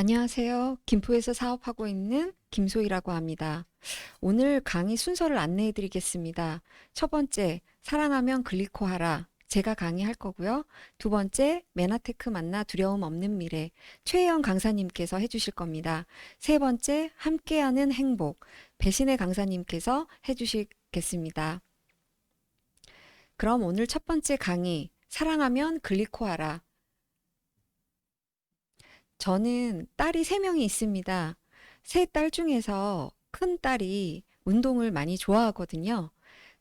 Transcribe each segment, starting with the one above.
안녕하세요. 김포에서 사업하고 있는 김소희라고 합니다. 오늘 강의 순서를 안내해 드리겠습니다. 첫 번째, 사랑하면 글리코하라. 제가 강의할 거고요. 두 번째, 메나테크 만나 두려움 없는 미래. 최혜영 강사님께서 해주실 겁니다. 세 번째, 함께하는 행복. 배신의 강사님께서 해주시겠습니다. 그럼 오늘 첫 번째 강의, 사랑하면 글리코하라. 저는 딸이 세 명이 있습니다. 세 딸 중에서 큰 딸이 운동을 많이 좋아하거든요.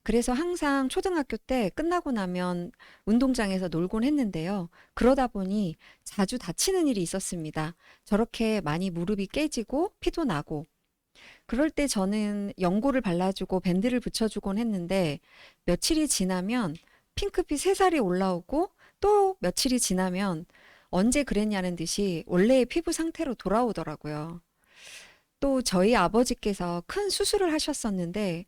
그래서 항상 초등학교 때 끝나고 나면 운동장에서 놀곤 했는데요. 그러다 보니 자주 다치는 일이 있었습니다. 저렇게 많이 무릎이 깨지고 피도 나고. 그럴 때 저는 연고를 발라주고 밴드를 붙여주곤 했는데 며칠이 지나면 핑크빛 새살이 올라오고 또 며칠이 지나면 언제 그랬냐는 듯이 원래의 피부 상태로 돌아오더라고요. 또 저희 아버지께서 큰 수술을 하셨었는데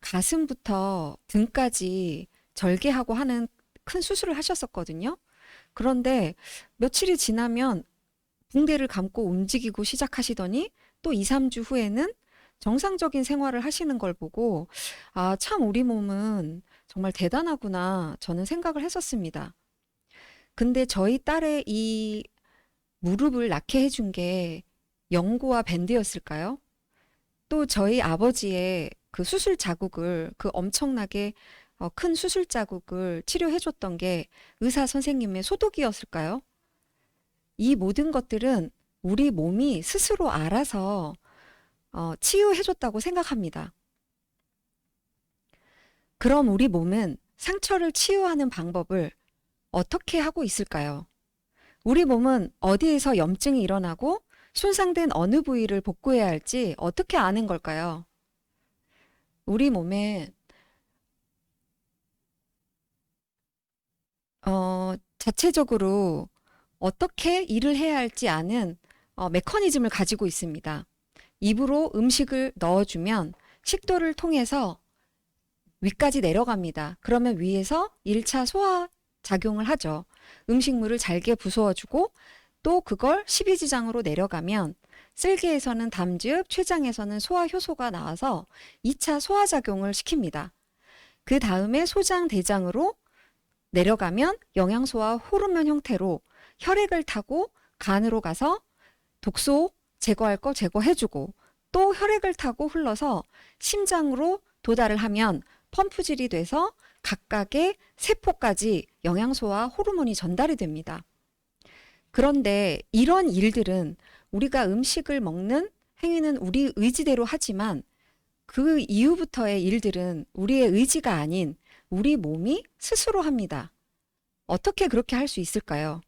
가슴부터 등까지 절개하고 하는 큰 수술을 하셨었거든요. 그런데 며칠이 지나면 붕대를 감고 움직이고 시작하시더니 또 2, 3주 후에는 정상적인 생활을 하시는 걸 보고 아, 참 우리 몸은 정말 대단하구나 저는 생각을 했었습니다. 근데 저희 딸의 이 무릎을 낫게 해준 게 연고와 밴드였을까요? 또 저희 아버지의 그 수술 자국을 그 엄청나게 어, 큰 수술 자국을 치료해줬던 게 의사 선생님의 소독이었을까요? 이 모든 것들은 우리 몸이 스스로 알아서 어, 치유해줬다고 생각합니다. 그럼 우리 몸은 상처를 치유하는 방법을 어떻게 하고 있을까요? 우리 몸은 어디에서 염증이 일어나고 손상된 어느 부위를 복구해야 할지 어떻게 아는 걸까요? 우리 몸에 어, 자체적으로 어떻게 일을 해야 할지 아는 어, 메커니즘을 가지고 있습니다. 입으로 음식을 넣어주면 식도를 통해서 위까지 내려갑니다. 그러면 위에서 1차 소화 작용을 하죠. 음식물을 잘게 부수어주고 또 그걸 십이지장으로 내려가면 쓸개에서는 담즙, 췌장에서는 소화 효소가 나와서 2차 소화 작용을 시킵니다. 그 다음에 소장, 대장으로 내려가면 영양소와 호르몬 형태로 혈액을 타고 간으로 가서 독소 제거할 거 제거해주고 또 혈액을 타고 흘러서 심장으로 도달을 하면 펌프질이 돼서 각각의 세포까지 영양소와 호르몬이 전달이 됩니다. 그런데 이런 일들은 우리가 음식을 먹는 행위는 우리 의지대로 하지만 그 이후부터의 일들은 우리의 의지가 아닌 우리 몸이 스스로 합니다. 어떻게 그렇게 할 수 있을까요?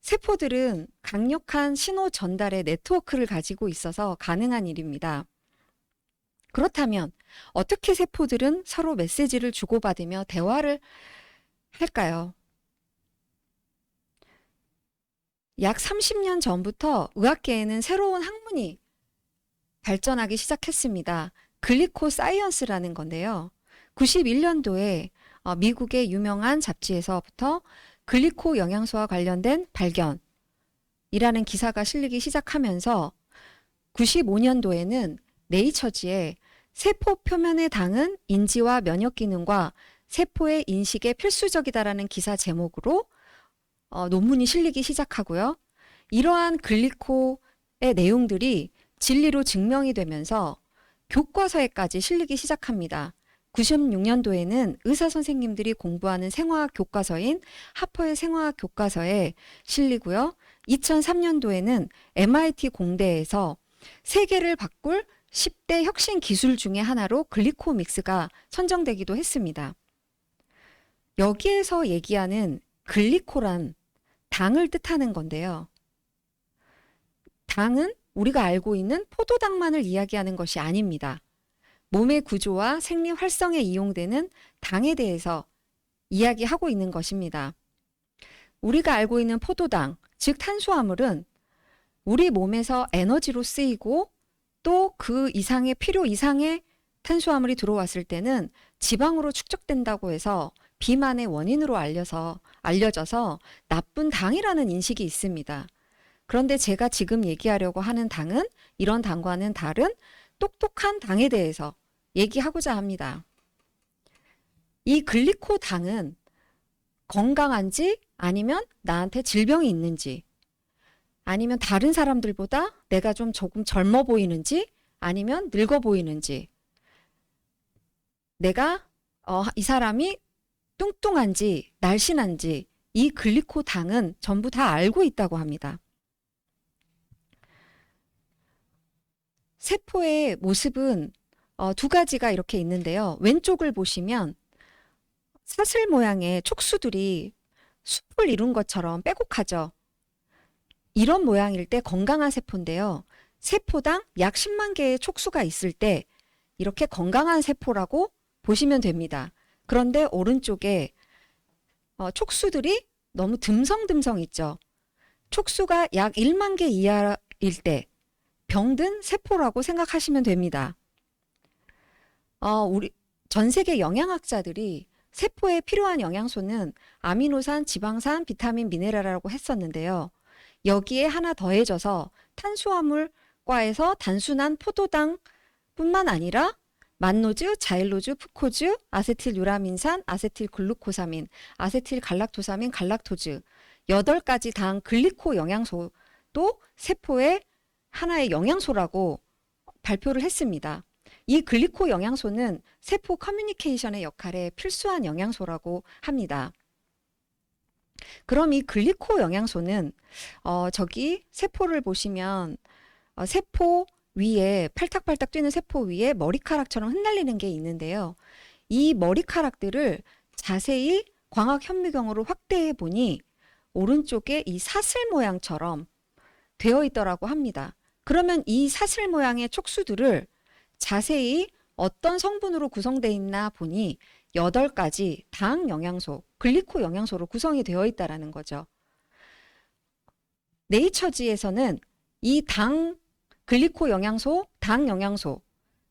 세포들은 강력한 신호 전달의 네트워크를 가지고 있어서 가능한 일입니다. 그렇다면 어떻게 세포들은 서로 메시지를 주고받으며 대화를 할까요? 약 30년 전부터 의학계에는 새로운 학문이 발전하기 시작했습니다. 글리코 사이언스라는 건데요. 91년도에 어, 미국의 유명한 잡지에서부터 글리코 영양소와 관련된 발견이라는 기사가 실리기 시작하면서 95년도에는 네이처지에 세포 표면의 당은 인지와 면역 기능과 세포의 인식에 필수적이다라는 기사 제목으로 어, 논문이 실리기 시작하고요. 이러한 글리코의 내용들이 진리로 증명이 되면서 교과서에까지 실리기 시작합니다. 96년도에는 의사 선생님들이 공부하는 생화학 교과서인 하퍼의 생화학 교과서에 실리고요. 2003년도에는 MIT 공대에서 세계를 바꿀 10대 혁신 기술 중의 하나로 글리코믹스가 선정되기도 했습니다. 여기에서 얘기하는 글리코란 당을 뜻하는 건데요. 당은 우리가 알고 있는 포도당만을 이야기하는 것이 아닙니다. 몸의 구조와 생리 활성에 이용되는 당에 대해서 이야기하고 있는 것입니다. 우리가 알고 있는 포도당, 즉 탄수화물은 우리 몸에서 에너지로 쓰이고 또 그 이상의 필요 이상의 탄수화물이 들어왔을 때는 지방으로 축적된다고 해서 비만의 원인으로 알려서 알려져서 나쁜 당이라는 인식이 있습니다. 그런데 제가 지금 얘기하려고 하는 당은 이런 당과는 다른 똑똑한 당에 대해서 얘기하고자 합니다. 이 글리코 당은 건강한지 아니면 나한테 질병이 있는지 아니면 다른 사람들보다 내가 좀 조금 젊어 보이는지 아니면 늙어 보이는지 내가 어, 이 사람이 뚱뚱한지 날씬한지 이 글리코 당은 전부 다 알고 있다고 합니다. 세포의 모습은 어, 두 가지가 이렇게 있는데요. 왼쪽을 보시면 사슬 모양의 촉수들이 숲을 이룬 것처럼 빼곡하죠. 이런 모양일 때 건강한 세포인데요. 세포당 약 10만 개의 촉수가 있을 때 이렇게 건강한 세포라고 보시면 됩니다. 그런데 오른쪽에 어, 촉수들이 너무 듬성듬성 있죠. 촉수가 약 1만 개 이하일 때 병든 세포라고 생각하시면 됩니다. 어, 우리 전 세계 영양학자들이 세포에 필요한 영양소는 아미노산, 지방산, 비타민, 미네랄이라고 했었는데요. 여기에 하나 더해져서 탄수화물과에서 단순한 포도당 뿐만 아니라 만노즈, 자일로즈, 푸코즈, 아세틸 유라민산, 아세틸 글루코사민, 아세틸 갈락토사민, 갈락토즈 여덟 가지 당 글리코 영양소도 세포의 하나의 영양소라고 발표를 했습니다. 이 글리코 영양소는 세포 커뮤니케이션의 역할에 필수한 영양소라고 합니다. 그럼 이 글리코 영양소는 어, 저기 세포를 보시면 어, 세포 위에 팔딱팔딱 뛰는 세포 위에 머리카락처럼 흩날리는 게 있는데요. 이 머리카락들을 자세히 광학 현미경으로 확대해 보니 오른쪽에 이 사슬 모양처럼 되어 있더라고 합니다. 그러면 이 사슬 모양의 촉수들을 자세히 어떤 성분으로 구성되어 있나 보니 8가지 당 영양소, 글리코 영양소로 구성이 되어 있다라는 거죠. 네이처지에서는 이 당 글리코 영양소, 당 영양소,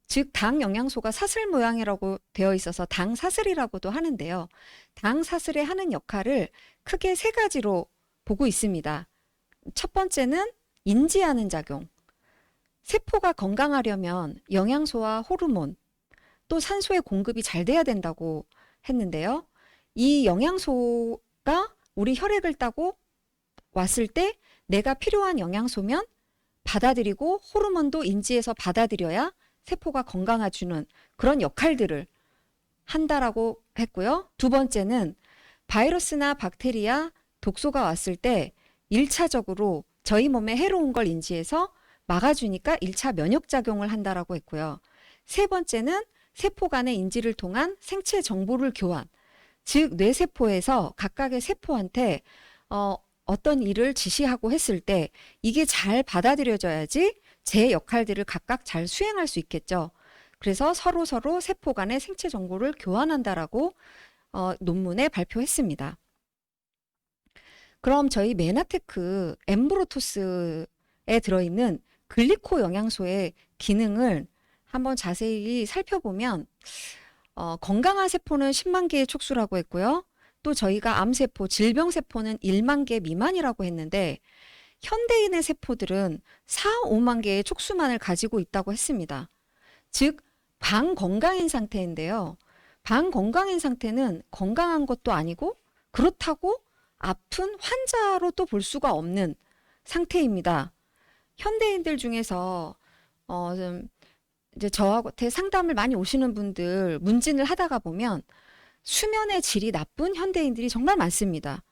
즉 당 영양소가 사슬 모양이라고 되어 있어서 당 사슬이라고도 하는데요. 당 사슬의 하는 역할을 크게 세 가지로 보고 있습니다. 첫 번째는 인지하는 작용. 세포가 건강하려면 영양소와 호르몬, 또 산소의 공급이 잘 돼야 된다고 했는데요. 이 영양소가 우리 혈액을 따고 왔을 때 내가 필요한 영양소면 받아들이고 호르몬도 인지해서 받아들여야 세포가 건강해주는 그런 역할들을 한다라고 했고요. 두 번째는 바이러스나 박테리아, 독소가 왔을 때 1차적으로 저희 몸에 해로운 걸 인지해서 막아주니까 1차 면역작용을 한다라고 했고요. 세 번째는 세포 간의 인지를 통한 생체 정보를 교환. 즉, 뇌세포에서 각각의 세포한테 어, 어떤 일을 지시하고 했을 때 이게 잘 받아들여져야지 제 역할들을 각각 잘 수행할 수 있겠죠. 그래서 서로 서로 세포 간의 생체 정보를 교환한다라고 어, 논문에 발표했습니다. 그럼 저희 메나테크 엠브로토스에 들어있는 글리코 영양소의 기능을 한번 자세히 살펴보면 어, 건강한 세포는 10만 개의 촉수라고 했고요. 또 저희가 암세포, 질병세포는 1만 개 미만이라고 했는데 현대인의 세포들은 4, 5만 개의 촉수만을 가지고 있다고 했습니다. 즉, 방건강인 상태인데요. 방건강인 상태는 건강한 것도 아니고 그렇다고 아픈 환자로 또 볼 수가 없는 상태입니다. 현대인들 중에서 어, 좀 이제 저하고 상담을 많이 오시는 분들 문진을 하다가 보면 수면의 질이 나쁜 현대인들이 정말 많습니다.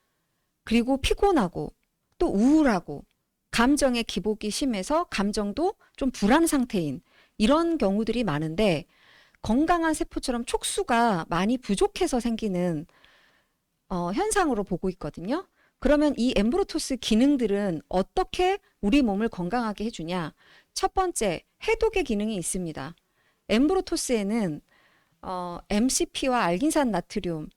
그리고 피곤하고 또 우울하고 감정의 기복이 심해서 감정도 좀 불안 상태인 이런 경우들이 많은데 건강한 세포처럼 촉수가 많이 부족해서 생기는 어, 현상으로 보고 있거든요. 그러면 이 엠브로토스 기능들은 어떻게 우리 몸을 건강하게 해주냐? 첫 번째, 해독의 기능이 있습니다. 엠브로토스에는 어, MCP와 알긴산 나트륨,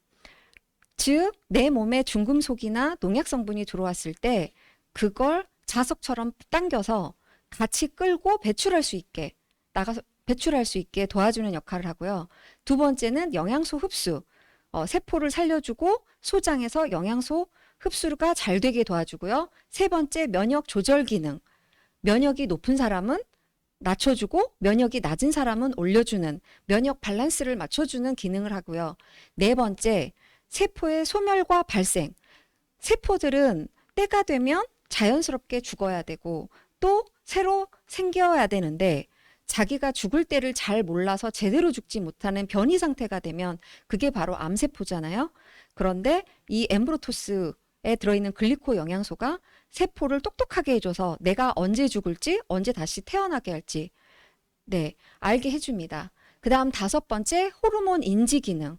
즉 내 몸에 중금속이나 농약 성분이 들어왔을 때 그걸 자석처럼 당겨서 같이 끌고 배출할 수 있게 나가서 배출할 수 있게 도와주는 역할을 하고요. 두 번째는 영양소 흡수, 어, 세포를 살려주고 소장에서 영양소 흡수가 잘 되게 도와주고요. 세 번째 면역 조절 기능. 면역이 높은 사람은 낮춰주고 면역이 낮은 사람은 올려주는 면역 밸런스를 맞춰주는 기능을 하고요. 네 번째, 세포의 소멸과 발생. 세포들은 때가 되면 자연스럽게 죽어야 되고 또 새로 생겨야 되는데 자기가 죽을 때를 잘 몰라서 제대로 죽지 못하는 변이 상태가 되면 그게 바로 암세포잖아요. 그런데 이 엠브로토스 에 들어있는 글리코 영양소가 세포를 똑똑하게 해줘서 내가 언제 죽을지 언제 다시 태어나게 할지 네 알게 해줍니다. 그 다음 다섯 번째 호르몬 인지 기능.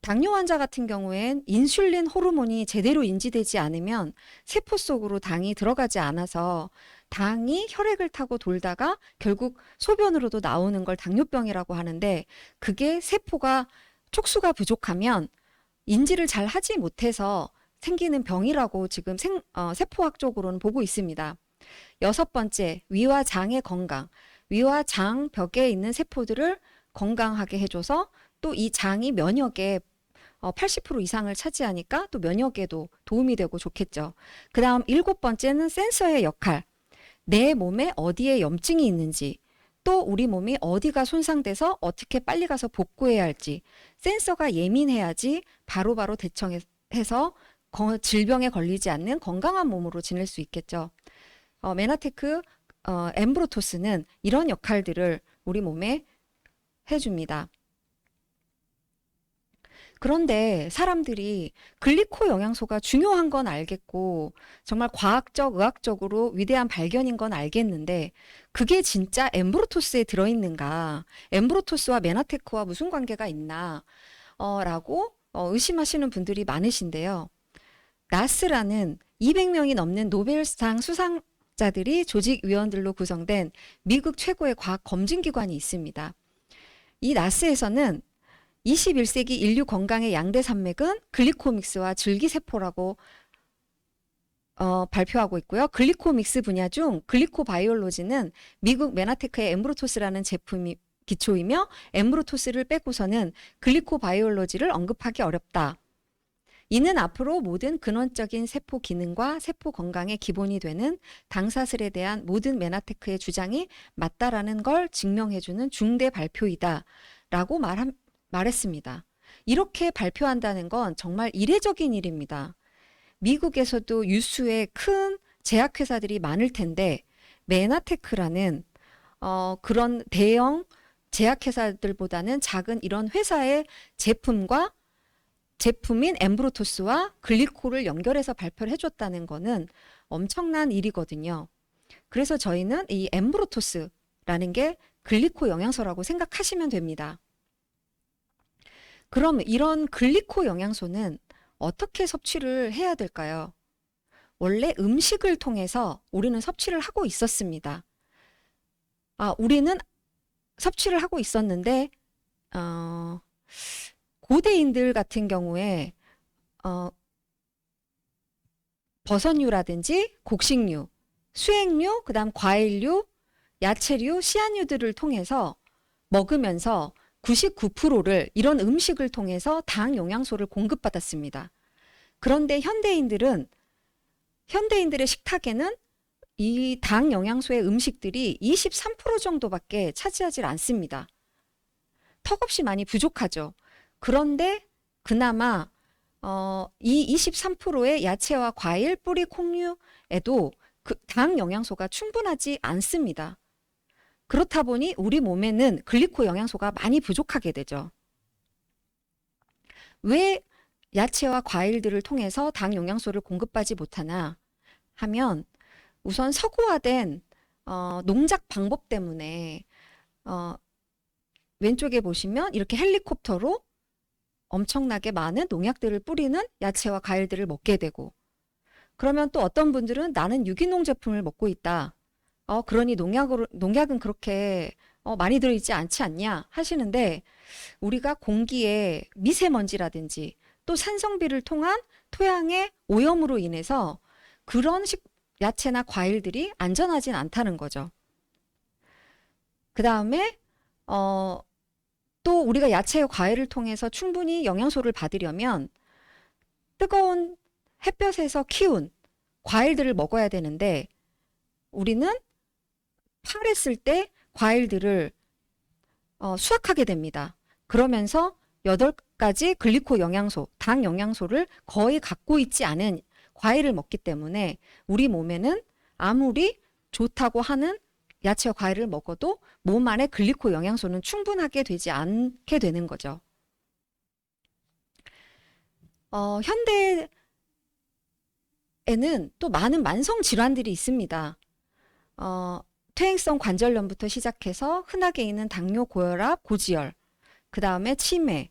당뇨 환자 같은 경우엔 인슐린 호르몬이 제대로 인지되지 않으면 세포 속으로 당이 들어가지 않아서 당이 혈액을 타고 돌다가 결국 소변으로도 나오는 걸 당뇨병이라고 하는데 그게 세포가 촉수가 부족하면 인지를 잘 하지 못해서 생기는 병이라고 지금 생, 어, 세포학 적으로는 보고 있습니다. 여섯 번째, 위와 장의 건강. 위와 장 벽에 있는 세포들을 건강하게 해줘서 또 이 장이 면역에 어, 80% 이상을 차지하니까 또 면역에도 도움이 되고 좋겠죠. 그 다음 일곱 번째는 센서의 역할. 내 몸에 어디에 염증이 있는지, 또 우리 몸이 어디가 손상돼서 어떻게 빨리 가서 복구해야 할지, 센서가 예민해야지 바로바로 대처해서 거- 질병에 걸리지 않는 건강한 몸으로 지낼 수 있겠죠. 어, 메나테크 어, 엠브로토스는 이런 역할들을 우리 몸에 해줍니다. 그런데 사람들이 글리코 영양소가 중요한 건 알겠고 정말 과학적, 의학적으로 위대한 발견인 건 알겠는데 그게 진짜 엠브로토스에 들어있는가? 엠브로토스와 메나테크와 무슨 관계가 있나? 어, 라고 어, 의심하시는 분들이 많으신데요. 나스라는 200명이 넘는 노벨상 수상자들이 조직위원들로 구성된 미국 최고의 과학 검증기관이 있습니다. 이 나스에서는 21세기 인류 건강의 양대 산맥은 글리코믹스와 줄기세포라고 어, 발표하고 있고요. 글리코믹스 분야 중 글리코바이올로지는 미국 메나테크의 엠브로토스라는 제품이 기초이며 엠브로토스를 빼고서는 글리코바이올로지를 언급하기 어렵다. 이는 앞으로 모든 근원적인 세포 기능과 세포 건강의 기본이 되는 당사슬에 대한 모든 메나테크의 주장이 맞다라는 걸 증명해주는 중대 발표이다. 라고 말함, 말했습니다. 이렇게 발표한다는 건 정말 이례적인 일입니다. 미국에서도 유수의 큰 제약회사들이 많을 텐데, 메나테크라는 어, 그런 대형 제약회사들보다는 작은 이런 회사의 제품과 제품인 엠브로토스와 글리코를 연결해서 발표를 해줬다는 거는 엄청난 일이거든요. 그래서 저희는 이 엠브로토스라는 게 글리코 영양소라고 생각하시면 됩니다. 그럼 이런 글리코 영양소는 어떻게 섭취를 해야 될까요? 원래 음식을 통해서 우리는 섭취를 하고 있었습니다. 아, 우리는 섭취를 하고 있었는데, 어, 고대인들 같은 경우에, 어, 버섯류라든지 곡식류, 수액류, 그 다음 과일류, 야채류, 씨앗류들을 통해서 먹으면서 99%를 이런 음식을 통해서 당 영양소를 공급받았습니다. 그런데 현대인들은 현대인들의 식탁에는 이 당 영양소의 음식들이 23% 정도밖에 차지하지 않습니다. 턱없이 많이 부족하죠. 그런데 그나마 어, 이 23%의 야채와 과일, 뿌리, 콩류에도 그 당 영양소가 충분하지 않습니다. 그렇다 보니 우리 몸에는 글리코 영양소가 많이 부족하게 되죠. 왜 야채와 과일들을 통해서 당 영양소를 공급받지 못하나 하면 우선 서구화된 어, 농작 방법 때문에 어, 왼쪽에 보시면 이렇게 헬리콥터로 엄청나게 많은 농약들을 뿌리는 야채와 과일들을 먹게 되고 그러면 또 어떤 분들은 나는 유기농 제품을 먹고 있다. 어, 그러니 농약으로, 농약은 그렇게 어, 많이 들어있지 않지 않냐 하시는데 우리가 공기에 미세먼지라든지 또 산성비를 통한 토양의 오염으로 인해서 그런 식, 야채나 과일들이 안전하진 않다는 거죠. 그 다음에 어, 또 우리가 야채와 과일을 통해서 충분히 영양소를 받으려면 뜨거운 햇볕에서 키운 과일들을 먹어야 되는데 우리는 파랬을 때 과일들을 어, 수확하게 됩니다. 그러면서 여덟 가지 글리코 영양소, 당 영양소를 거의 갖고 있지 않은 과일을 먹기 때문에 우리 몸에는 아무리 좋다고 하는 야채와 과일을 먹어도 몸 안에 글리코 영양소는 충분하게 되지 않게 되는 거죠. 어, 현대에는 또 많은 만성 질환들이 있습니다. 어, 퇴행성 관절염부터 시작해서 흔하게 있는 당뇨, 고혈압, 고지혈, 그 다음에 치매,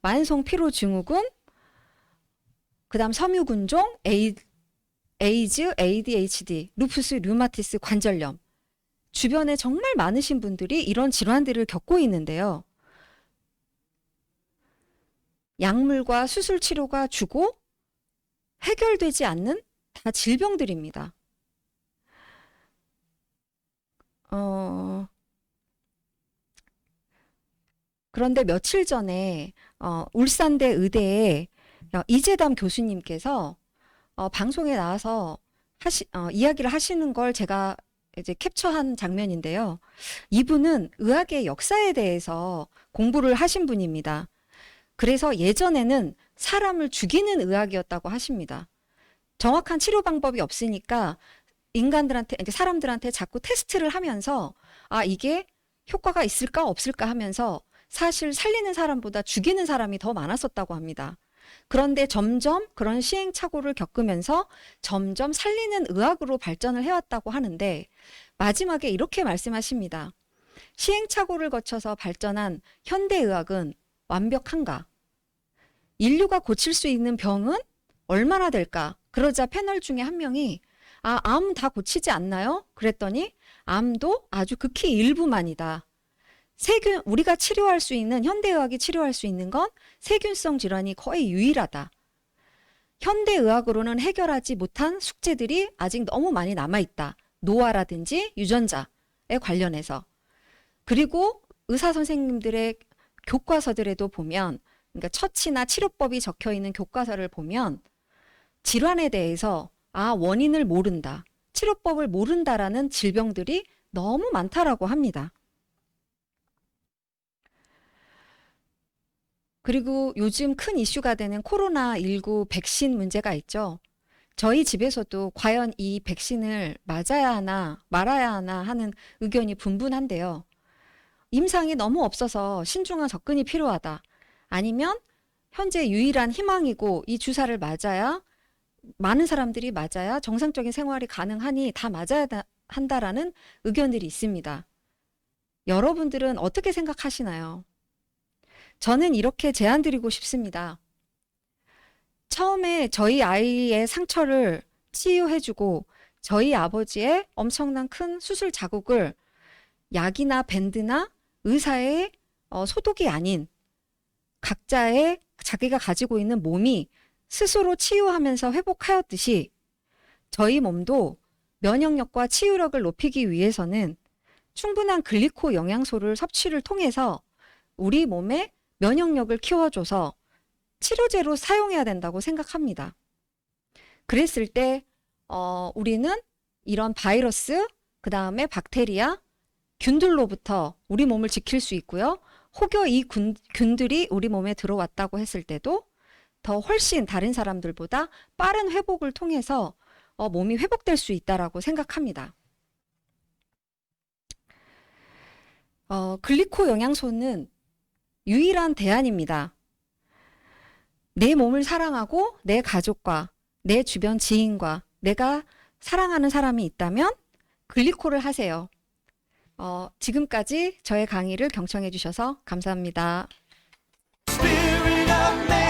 만성 피로 증후군, 그 다음 섬유군종, 에이, 에이즈, ADHD, 루푸스, 류마티스, 관절염. 주변에 정말 많으신 분들이 이런 질환들을 겪고 있는데요. 약물과 수술 치료가 주고 해결되지 않는 다 질병들입니다. 어, 그런데 며칠 전에 어, 울산대 의대에 어, 이재담 교수님께서 어, 방송에 나와서 하시, 어, 이야기를 하시는 걸 제가 이제 캡처한 장면인데요. 이분은 의학의 역사에 대해서 공부를 하신 분입니다. 그래서 예전에는 사람을 죽이는 의학이었다고 하십니다. 정확한 치료 방법이 없으니까 인간들한테, 사람들한테 자꾸 테스트를 하면서 아, 이게 효과가 있을까 없을까 하면서 사실 살리는 사람보다 죽이는 사람이 더 많았었다고 합니다. 그런데 점점 그런 시행착오를 겪으면서 점점 살리는 의학으로 발전을 해왔다고 하는데 마지막에 이렇게 말씀하십니다. 시행착오를 거쳐서 발전한 현대의학은 완벽한가? 인류가 고칠 수 있는 병은 얼마나 될까? 그러자 패널 중에 한 명이 아, 암 다 고치지 않나요? 그랬더니 암도 아주 극히 일부만이다. 세균, 우리가 치료할 수 있는, 현대의학이 치료할 수 있는 건 세균성 질환이 거의 유일하다. 현대의학으로는 해결하지 못한 숙제들이 아직 너무 많이 남아있다. 노화라든지 유전자에 관련해서. 그리고 의사 선생님들의 교과서들에도 보면, 그러니까 처치나 치료법이 적혀 있는 교과서를 보면 질환에 대해서 아, 원인을 모른다. 치료법을 모른다라는 질병들이 너무 많다라고 합니다. 그리고 요즘 큰 이슈가 되는 코로나19 백신 문제가 있죠. 저희 집에서도 과연 이 백신을 맞아야 하나 말아야 하나 하는 의견이 분분한데요. 임상이 너무 없어서 신중한 접근이 필요하다. 아니면 현재 유일한 희망이고 이 주사를 맞아야 많은 사람들이 맞아야 정상적인 생활이 가능하니 다 맞아야 한다라는 의견들이 있습니다. 여러분들은 어떻게 생각하시나요? 저는 이렇게 제안 드리고 싶습니다. 처음에 저희 아이의 상처를 치유해주고 저희 아버지의 엄청난 큰 수술 자국을 약이나 밴드나 의사의 어, 소독이 아닌 각자의 자기가 가지고 있는 몸이 스스로 치유하면서 회복하였듯이 저희 몸도 면역력과 치유력을 높이기 위해서는 충분한 글리코 영양소를 섭취를 통해서 우리 몸의 면역력을 키워줘서 치료제로 사용해야 된다고 생각합니다. 그랬을 때, 어, 우리는 이런 바이러스, 그 다음에 박테리아, 균들로부터 우리 몸을 지킬 수 있고요. 혹여 이 균, 균들이 우리 몸에 들어왔다고 했을 때도 더 훨씬 다른 사람들보다 빠른 회복을 통해서 어, 몸이 회복될 수 있다라고 생각합니다. 어, 글리코 영양소는 유일한 대안입니다. 내 몸을 사랑하고 내 가족과 내 주변 지인과 내가 사랑하는 사람이 있다면 글리코를 하세요. 어, 지금까지 저의 강의를 경청해 주셔서 감사합니다.